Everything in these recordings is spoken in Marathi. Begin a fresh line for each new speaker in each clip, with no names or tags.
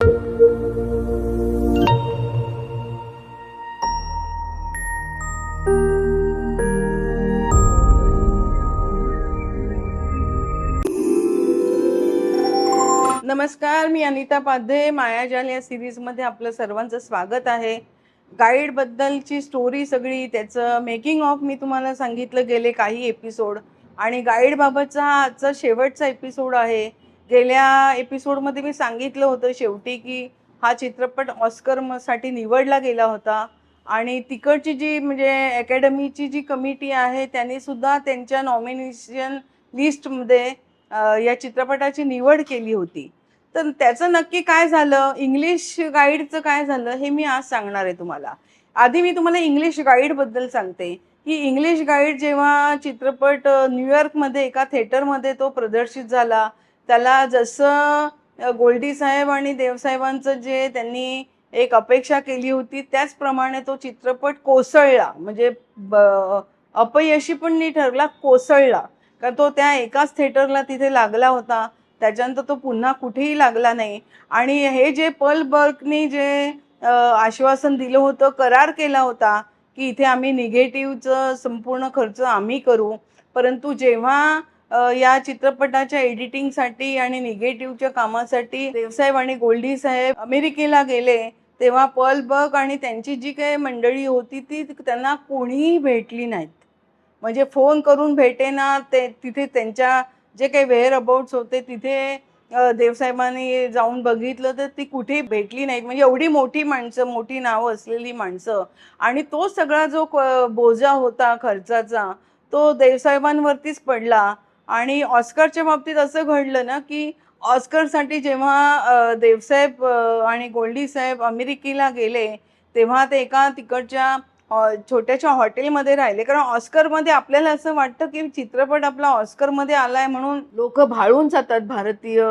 नमस्कार मी अनिता पाध्ये मायाजाल या सिरीजमध्ये आपलं सर्वांचं स्वागत आहे. गाईडबद्दलची स्टोरी सगळी त्याचं मेकिंग ऑफ मी तुम्हाला सांगितलं गेले काही एपिसोड आणि गाईडबाबतचा हा आजचा शेवटचा एपिसोड आहे. गेल्या एपिसोडमध्ये मी सांगितलं होतं शेवटी की हा चित्रपट ऑस्करसाठी निवडला गेला होता. आणि तिकडची जी म्हणजे अकॅडमीची जी कमिटी आहे त्यांनी सुद्धा त्यांच्या नॉमिनेशन लिस्टमध्ये या चित्रपटाची निवड केली होती. तर त्याचं नक्की काय झालं? इंग्लिश गाईडचं काय झालं? हे मी आज सांगणार आहे तुम्हाला. आधी मी तुम्हाला इंग्लिश गाईडबद्दल सांगते. की इंग्लिश गाईड जेव्हा चित्रपट न्यूयॉर्कमध्ये एका थिएटरमध्ये तो प्रदर्शित झाला त्याला जसं गोल्डी साहेब आणि देवसाहेबांचं जे त्यांनी एक अपेक्षा केली होती त्याचप्रमाणे तो चित्रपट कोसळला. म्हणजे ब- अपयशी पण नाही ठरला कोसळला. कारण तो त्या एकाच थिएटरला तिथे लागला होता. त्याच्यानंतर तो पुन्हा कुठेही लागला नाही. आणि हे जे पल बर्कनी जे आश्वासन दिलं होतं करार केला होता की इथे आम्ही निगेटिव्हचं संपूर्ण खर्च आम्ही करू. परंतु जेव्हा या चित्रपटाच्या एडिटिंगसाठी आणि निगेटिव्हच्या कामासाठी देवसाहेब आणि गोल्डी साहेब अमेरिकेला गेले तेव्हा पर्ल बग आणि त्यांची जी काही मंडळी होती ती त्यांना कोणीही भेटली नाहीत. म्हणजे फोन करून भेटेना ते तिथे त्यांच्या जे काही वेअर अबाउट्स होते तिथे देवसाहेबांनी जाऊन बघितलं तर ती कुठेही भेटली नाहीत. म्हणजे एवढी मोठी माणसं मोठी नावं असलेली माणसं. आणि तो सगळा जो क- बोजा होता खर्चाचा तो देवसाहेबांवरतीच पडला. आणि ऑस्करच्या बाबतीत असं घडलं ना की ऑस्करसाठी जेव्हा देवसाहेब आणि गोल्डी साहेब अमेरिकेला गेले तेव्हा ते एका तिकडच्या छोट्याशा हॉटेलमध्ये राहिले. कारण ऑस्करमध्ये आपल्याला असं वाटतं की चित्रपट आपला ऑस्करमध्ये आलाय म्हणून लोक भाळून जातात भारतीय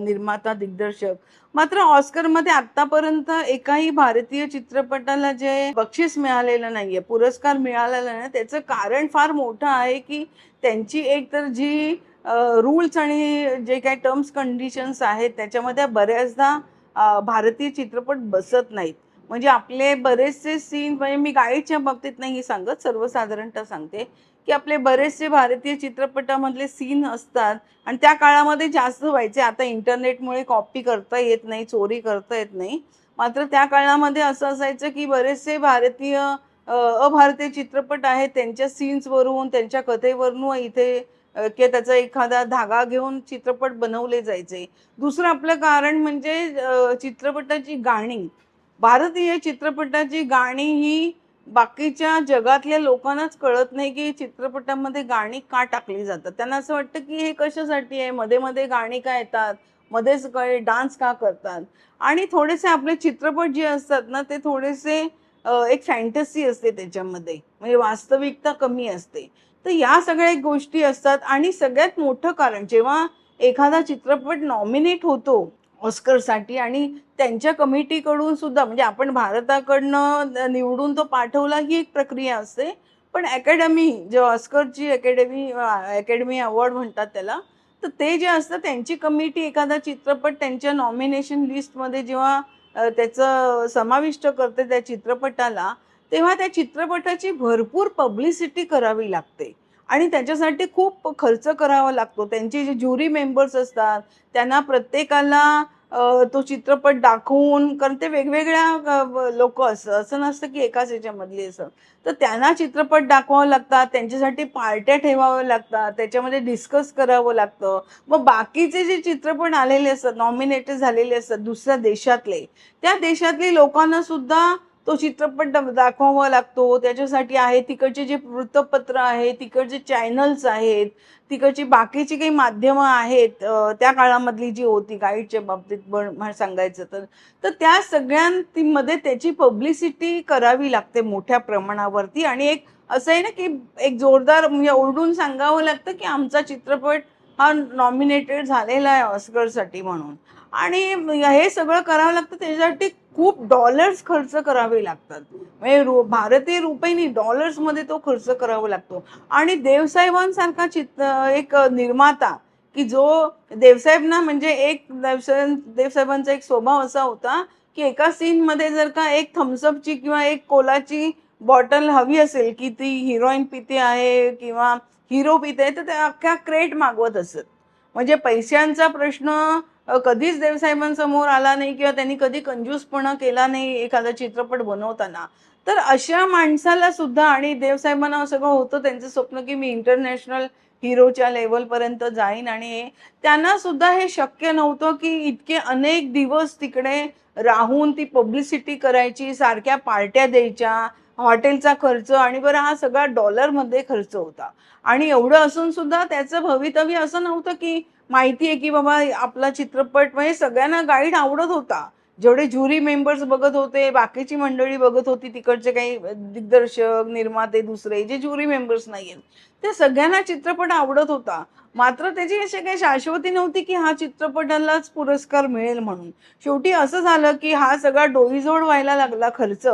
निर्माता दिग्दर्शक. मात्र ऑस्करमध्ये आतापर्यंत एकाही भारतीय चित्रपटाला जे बक्षीस मिळालेलं नाहीये पुरस्कार मिळालेला नाही त्याचं कारण फार मोठं आहे की त्यांची एक तर जी रूल्स आणि जे काही टर्म्स कंडिशन्स आहेत त्याच्यामध्ये बऱ्याचदा भारतीय चित्रपट बसत नाहीत. म्हणजे आपले बरेचसे सीन म्हणजे मी गाईडच्या बाबतीत नाही सांगत सर्वसाधारणतः सांगते की आपले बरेचसे भारतीय चित्रपटामधले सीन असतात आणि त्या काळामध्ये जास्त व्हायचे. आता इंटरनेटमुळे कॉपी करता येत नाही चोरी करता येत नाही. मात्र त्या काळामध्ये असं असायचं की बरेचसे भारतीय अभारतीय चित्रपट आहेत त्यांच्या सीन्सवरून त्यांच्या कथेवरून इथे की त्याचा एखादा धागा घेऊन चित्रपट बनवले जायचे. दुसरं आपलं कारण म्हणजे चित्रपटाची गाणी. भारतीय चित्रपटाची गाणी ही बाकीच्या जगातल्या लोकांनाच कळत नाही की चित्रपटामध्ये गाणी का टाकली जातात. त्यांना असं वाटतं की हे कशासाठी आहे? मध्ये मध्ये गाणी का येतात? मध्येच काय डान्स का करतात? आणि थोडेसे आपले चित्रपट जे असतात ना ते थोडेसे एक फॅन्टसी असते त्याच्यामध्ये. म्हणजे वास्तविकता कमी असते. तर या सगळ्या गोष्टी असतात. आणि सगळ्यात मोठं कारण जेव्हा एखादा चित्रपट नॉमिनेट होतो ऑस्करसाठी आणि त्यांच्या कमिटीकडून सुद्धा म्हणजे आपण भारताकडनं निवडून तो पाठवला ही एक प्रक्रिया असते. पण अकॅडमी जे ऑस्करची अकॅडमी अकॅडमी अवॉर्ड म्हणतात त्याला तर ते जे असतं त्यांची कमिटी एखादा चित्रपट त्यांच्या नॉमिनेशन लिस्टमध्ये जेव्हा त्याचं समाविष्ट करते त्या चित्रपटाला तेव्हा त्या चित्रपटाची भरपूर पब्लिसिटी करावी लागते. आणि त्याच्यासाठी खूप खर्च करावा लागतो. त्यांचे जे ज्युरी मेंबर्स असतात त्यांना प्रत्येकाला तो चित्रपट दाखवून कारण ते वेगवेगळ्या लोक असं असं नसतं की एकाच ह्याच्यामधली असं. तर त्यांना चित्रपट दाखवावं लागतात त्यांच्यासाठी पार्ट्या ठेवाव्या लागतात त्याच्यामध्ये डिस्कस करावं लागतं. मग बाकीचे जे चित्रपट आलेले असतात नॉमिनेटेड झालेले असतात दुसऱ्या देशातले त्या देशातली लोकांना सुद्धा तो चित्रपट दाखवावा लागतो. त्याच्यासाठी आहे तिकडचे जे वृत्तपत्र आहे तिकडचे चॅनल्स आहेत तिकडची बाकीची काही माध्यमं आहेत त्या काळामधली जी होती गाईडच्या बाबतीत पण सांगायचं तर. तर त्या सगळ्यांमध्ये त्याची पब्लिसिटी करावी लागते मोठ्या प्रमाणावरती. आणि एक असं आहे ना की एक जोरदार म्हणजे ओरडून सांगावं लागतं की आमचा चित्रपट हा नॉमिनेटेड झालेला आहे ऑस्करसाठी म्हणून. आणि हे सगळं करावं लागतं त्याच्यासाठी खूप डॉलर्स खर्च करावे लागतात. म्हणजे रु भारतीय रुपयेनी डॉलर्समध्ये तो खर्च करावा लागतो. आणि देवसाहेबांसारखा चित्र एक निर्माता की जो देवसाहेब ना म्हणजे एक देवसाहेब देवसाहेबांचा एक स्वभाव असा होता की एका सीनमध्ये जर का एक थम्सअपची किंवा एक कोलाची बॉटल हवी असेल की ती हिरोईन पिते आहे किंवा हिरो पिते आहे तर ते अख्ख्या क्रेट मागवत असत. म्हणजे पैशांचा प्रश्न कधीच देवसाहेबांसमोर आला नाही किंवा त्यांनी कधी कंजूसपणा केला नाही एखादा चित्रपट बनवताना. तर अशा माणसाला सुद्धा आणि देवसाहेबांना सगळं होतं त्यांचं स्वप्न की मी इंटरनॅशनल हिरोच्या लेवलपर्यंत जाईन आणि त्यांना सुद्धा हे शक्य नव्हतं की इतके अनेक दिवस तिकडे राहून ती पब्लिसिटी करायची सारख्या पार्ट्या द्यायच्या हॉटेलचा खर्च आणि बरं हा सगळा डॉलरमध्ये खर्च होता. आणि एवढं असून सुद्धा त्याचं भवितव्य असं नव्हतं की माहिती आहे की बाबा आपला चित्रपट म्हणजे सगळ्यांना गाईड आवडत होता. जेवढे ज्युरी मेंबर्स बघत होते बाकीची मंडळी बघत होती तिकडचे काही दिग्दर्शक निर्माते दुसरे जे ज्युरी मेंबर्स नाही आहेत ते सगळ्यांना चित्रपट आवडत होता. मात्र त्याची अशी काही शाश्वती नव्हती की हा चित्रपटालाच पुरस्कार मिळेल म्हणून. शेवटी असं झालं की हा सगळा डोईजोड व्हायला लागला खर्च.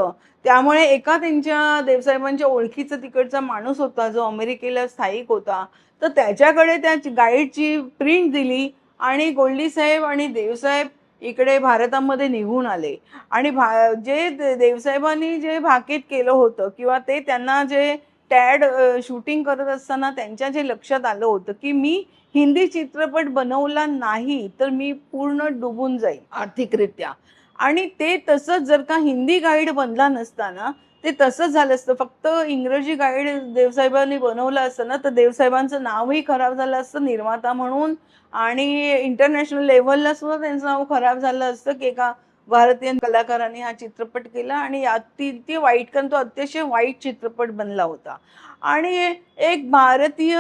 त्यामुळे एका त्यांच्या देवसाहेबांच्या ओळखीचा तिकडचा माणूस होता जो अमेरिकेला स्थायिक होता. तर त्याच्याकडे त्या गाईडची प्रिंट दिली आणि गोल्डी साहेब आणि देवसाहेब इकडे भारतामध्ये निघून आले. आणि भा जे देवसाहेबांनी जे भाकीत केलं होतं किंवा ते त्यांना जे टॅड शूटिंग करत असताना त्यांच्या जे लक्षात आलं होतं की मी हिंदी चित्रपट बनवला नाही तर मी पूर्ण डुबून जाईल आर्थिकरित्या. आणि ते तसंच जर का हिंदी गाईड बनला नसताना ते तसंच झालं असतं. फक्त इंग्रजी गाईड देवसाहेबांनी बनवलं असतं ना तर देवसाहेबांचं नावही खराब झालं असतं निर्माता म्हणून. आणि इंटरनॅशनल लेवलला सुद्धा त्यांचं नाव खराब झालं असतं की एका भारतीय कलाकाराने हा चित्रपट केला. आणि अति वाईट कारण तो अतिशय वाईट चित्रपट बनला होता. आणि एक भारतीय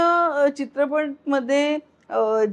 चित्रपटमध्ये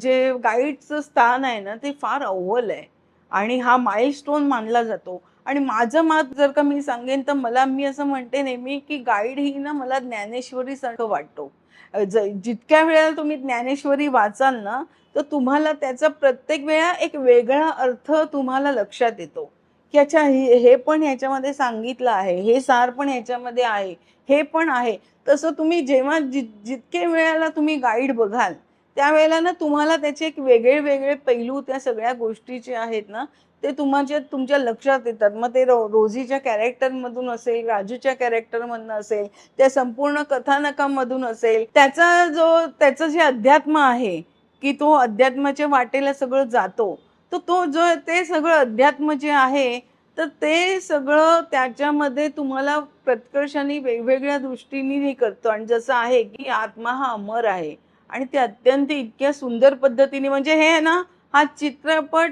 जे गाईडचं स्थान आहे ना ते फार अव्वल आहे. आणि हा माइलस्टोन मानला जातो. आणि माझं मत जर का मी सांगेन तर मला मी असं म्हणते नेहमी की गाईड ही ना मला ज्ञानेश्वरी सारखं वाटतो. ज जितक्या वेळेला तुम्ही ज्ञानेश्वरी वाचाल ना तर तुम्हाला त्याचा प्रत्येक वेळा एक वेगळा अर्थ तुम्हाला लक्षात येतो. की अच्छा हे हे पण ह्याच्यामध्ये सांगितलं आहे हे सार पण ह्याच्यामध्ये आहे हे पण आहे. तसं तुम्ही जेव्हा जित जितके वेळेला तुम्ही गाईड बघाल त्यावेळेला ना तुम्हाला त्याचे एक वेगळे वेगळे पैलू त्या सगळ्या गोष्टीचे आहेत ना ते तुमच्या तुमच्या लक्षात येतात. मग ते रो रोझीच्या कॅरेक्टरमधून असेल राजूच्या कॅरेक्टरमधून असेल त्या संपूर्ण कथानकामधून असेल त्याचा जो त्याचं जे अध्यात्म आहे की तो अध्यात्माच्या वाटेला सगळं जातो तर तो जो ते सगळं अध्यात्म जे आहे तर ते सगळं त्याच्यामध्ये तुम्हाला प्रत्कर्षाने वेगवेगळ्या दृष्टीने हे करतो. आणि जसं आहे की आत्मा हा अमर आहे. आणि ते अत्यंत इतक्या सुंदर पद्धतीने म्हणजे हे ना हा चित्रपट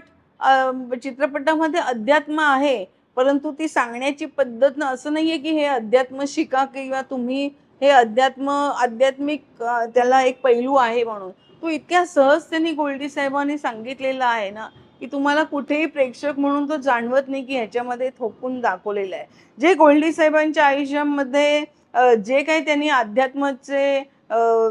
चित्रपटामध्ये अध्यात्म आहे परंतु ती सांगण्याची पद्धत ना असं नाहीये की हे अध्यात्म शिका किंवा तुम्ही हे अध्यात्म आध्यात्मिक त्याला एक पैलू आहे म्हणून. तो इतक्या सहजतेने गोल्डी साहेबांनी सांगितलेला आहे ना की तुम्हाला कुठेही प्रेक्षक म्हणून तो जाणवत नाही की ह्याच्यामध्ये थोपून दाखवलेलं आहे. जे गोल्डी साहेबांच्या आयुष्यामध्ये जे काही त्यांनी अध्यात्माचे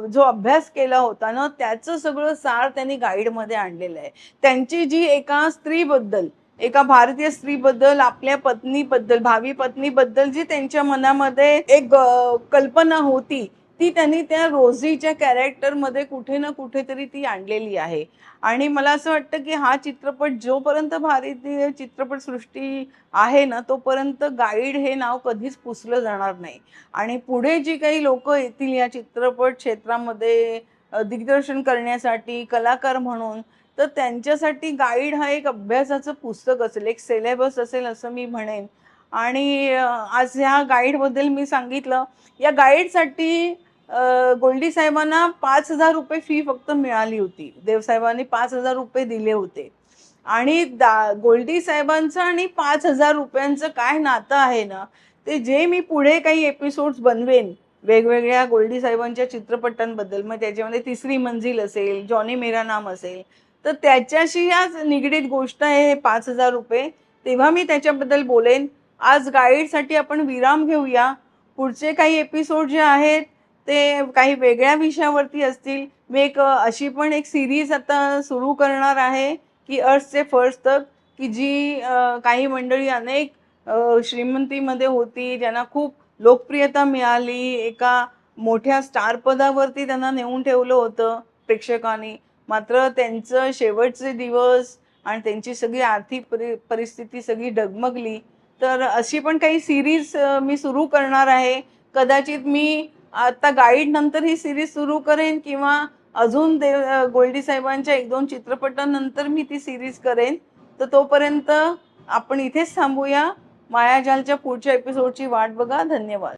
जो अभ्यास केला होता ना त्याचं सगळं सार त्यांनी गाईडमध्ये आणलेलं आहे. त्यांची जी एका स्त्रीबद्दल एका भारतीय स्त्रीबद्दल आपल्या पत्नीबद्दल भावी पत्नीबद्दल जी त्यांच्या मनामध्ये एक कल्पना होती ती त्यांनी त्या रोझीच्या कॅरेक्टरमध्ये कुठे ना कुठेतरी ती आणलेली आहे. आणि मला असं वाटतं की हा चित्रपट जोपर्यंत भारतीय चित्रपटसृष्टी आहे ना तोपर्यंत गाईड हे नाव कधीच पुसलं जाणार नाही. आणि पुढे जी काही लोक येतील या चित्रपट क्षेत्रामध्ये दिग्दर्शन करण्यासाठी कलाकार म्हणून तर त्यांच्यासाठी गाईड हा एक अभ्यासाचं पुस्तक असेल एक सिलेबस असेल असं मी म्हणेन. आणि आज ह्या गाईडबद्दल मी सांगितलं. या गाईडसाठी गोल्डी साहेबांना पाच हजार रुपये फी फक्त मिळाली होती. देवसाहेबांनी पाच हजार रुपये दिले होते. आणि दा गोल्डी साहेबांचं आणि पाच हजार रुपयांचं काय नातं आहे ना ते जे मी पुढे काही एपिसोड्स बनवेन वेगवेगळ्या गोल्डी साहेबांच्या चित्रपटांबद्दल मग त्याच्यामध्ये तिसरी मंजिल असेल जॉनी मेरा नाम असेल तर त्याच्याशी याच निगडीत गोष्ट आहे हे पाच हजार रुपये. तेव्हा मी त्याच्याबद्दल बोलेन. आज गाईडसाठी आपण विराम घेऊया. पुढचे काही एपिसोड जे आहेत ते काही वेगळ्या विषयावरती असतील. मी एक अशी पण एक सिरीज आता सुरू करणार आहे की अर्थचे फर्स्ट तक की जी काही मंडळी अनेक श्रीमंतीमध्ये होती ज्यांना खूप लोकप्रियता मिळाली. एका मोठ्या स्टार पदावरती त्यांना नेऊन ठेवलं होतं प्रेक्षकांनी. मात्र त्यांचं शेवटचे दिवस आणि त्यांची सगळी आर्थिक परि परिस्थिती सगळी डगमगली. तर अशी पण काही सिरीज मी सुरू करणार आहे. कदाचित मी आता गाईड नंतर ही सिरीज सुरू करेन किंवा अजून देव गोल्डी साहेबांच्या एक दोन चित्रपटानंतर मी ती सिरीज करेन. तर तोपर्यंत आपण इथेच थांबूया. मायाजालच्या पुढच्या एपिसोडची वाट बघा. धन्यवाद.